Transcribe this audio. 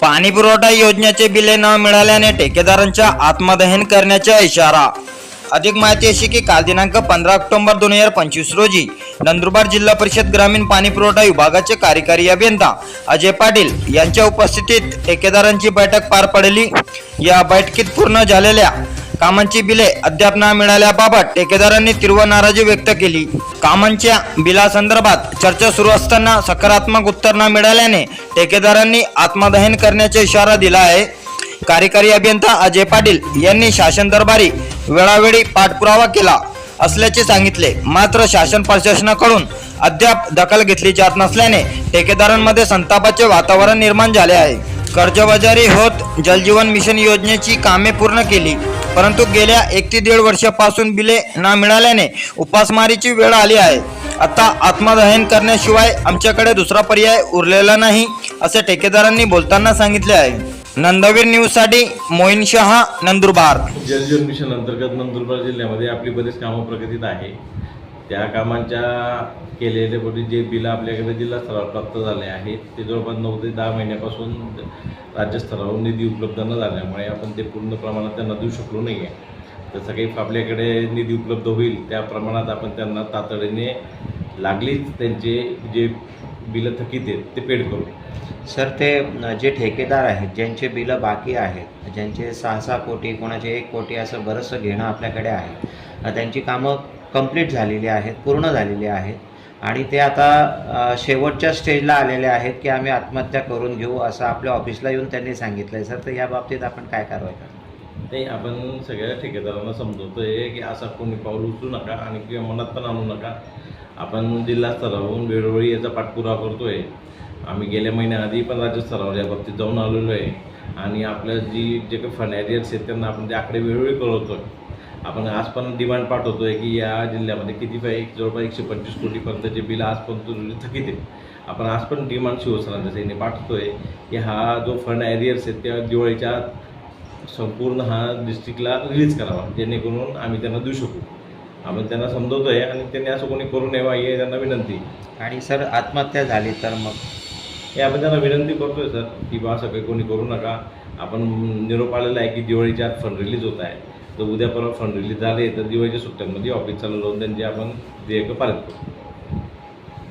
पाणी पुरवठा योजनेचे बिले न मिळाल्याने ठेकेदारांच्या आत्मदहन करण्याचा इशारा. अधिक माहिती अशी की काल दिनांक पंधरा ऑक्टोबर दोन हजार पंचवीस रोजी नंदुरबार जिल्हा परिषद ग्रामीण पाणी पुरवठा विभागाचे कार्यकारी अभियंता अजय पाटील यांच्या उपस्थितीत ठेकेदारांची बैठक पार पडली. या बैठकीत पूर्ण झालेल्या कामांची बिले अद्याप न मिळाल्याबाबत ठेकेदारांनी तीव्र नाराजी व्यक्त केली. कामांच्या बिलासंदर्भात चर्चा सुरू असताना सकारात्मक उत्तर न मिळाल्याने ठेकेदारांनी आत्मदहन करण्याचा इशारा दिला आहे. कार्यकारी अभियंता अजय पाटील यांनी शासन दरबारी वेळोवेळी पाठपुरावा केला असल्याचे सांगितले. मात्र शासन प्रशासनाकडून अद्याप दखल घेतली जात नसल्याने ठेकेदारांमध्ये संतापाचे वातावरण निर्माण झाले आहे. कर्जबाजारी होत जलजीवन मिशन योजनेची कामे पूर्ण केली. परंतु गेल्या एक ते दीड वर्षापासून बिले न मिळाल्याने उपासमारीची वेळ आली आहे. आता आत्मदहन करण्याशिवाय आमच्याकडे दुसरा पर्याय उरलेला नाही असे ठेकेदारांनी बोलताना सांगितले आहे. नंदवीर न्यूजसाठी मोईन शहा नंदुरबार. जलजीवन मिशन अंतर्गत नंदुरबार जिल्ह्यामध्ये आपली बरीच कामं प्रगतीत आहे. त्या कामांच्या केलेले पूर्वी जे बिलं आपल्याकडे जिल्हा स्तरावर प्राप्त झाले आहेत ते जवळपास नऊ ते दहा महिन्यापासून राज्यस्तरावर निधी उपलब्ध न झाल्यामुळे आपण ते पूर्ण प्रमाणात त्यांना देऊ शकलो नाही आहे जसं काही आपल्याकडे निधी उपलब्ध होईल त्या प्रमाणात आपण त्यांना तातडीने लागलीच त्यांचे जे बिलं थकीत आहेत ते पेड करू. सर ते जे ठेकेदार आहेत ज्यांचे बिलं बाकी आहेत ज्यांचे सहा सहा कोटी कोणाचे एक कोटी असं बरंचसं घेणं आपल्याकडे आहे त्यांची कामं कंप्लीट झालेली आहेत पूर्ण झालेली आहेत. आणि ते आता शेवटच्या स्टेजला आलेले आहेत की आम्ही आत्महत्या करून घेऊ असं आपल्या ऑफिसला येऊन त्यांनी सांगितलं आहे सर तर या बाबतीत आपण काय कारवाई करणार? नाही आपण सगळ्या ठेकेदारांना आहे की असा कोणी पाऊल उचलू नका आणि किंवा मनात पण आणू नका. आपण जिल्हा स्तरावरून वेळोवेळी याचा पाठपुरावा आहे आम्ही गेल्या महिन्याआधी पण राज्य स्तरावर या बाबतीत जाऊन आलेलो आहे. आणि आपल्या जी जे काही फंड आहेत त्यांना आपण ते आकडे वेळोवेळी कळवतो आहे आपण आज पण डिमांड पाठवतोय की या जिल्ह्यामध्ये किती पाहिजे जवळपास एकशे पंचवीस कोटीपर्यंतचे बिल आजपर्यंत थकीत आहेत. आपण आज पण डिमांड शिवसेना जसं पाठवतोय की हा जो फंड एरियर्स आहेत त्या दिवाळीच्या संपूर्ण हा डिस्ट्रिक्टला रिलीज करावा जेणेकरून आम्ही त्यांना देऊ शकू. आपण त्यांना समजवतोय आणि त्यांनी असं कोणी करू नये ही त्यांना विनंती. आणि सर आत्महत्या झाली तर मग? हे आपण त्यांना विनंती करतोय सर की बा असं काही कोणी करू नका. आपण निरोप आलेला आहे की दिवाळीच्या आत फंड रिलीज होत आहे. तर उद्या परवा फंड रिलीज झाले तर दिवाळीच्या सुट्ट्यांमध्ये ऑफिस चालू लावून त्यांची आपण देयकं पारित करू.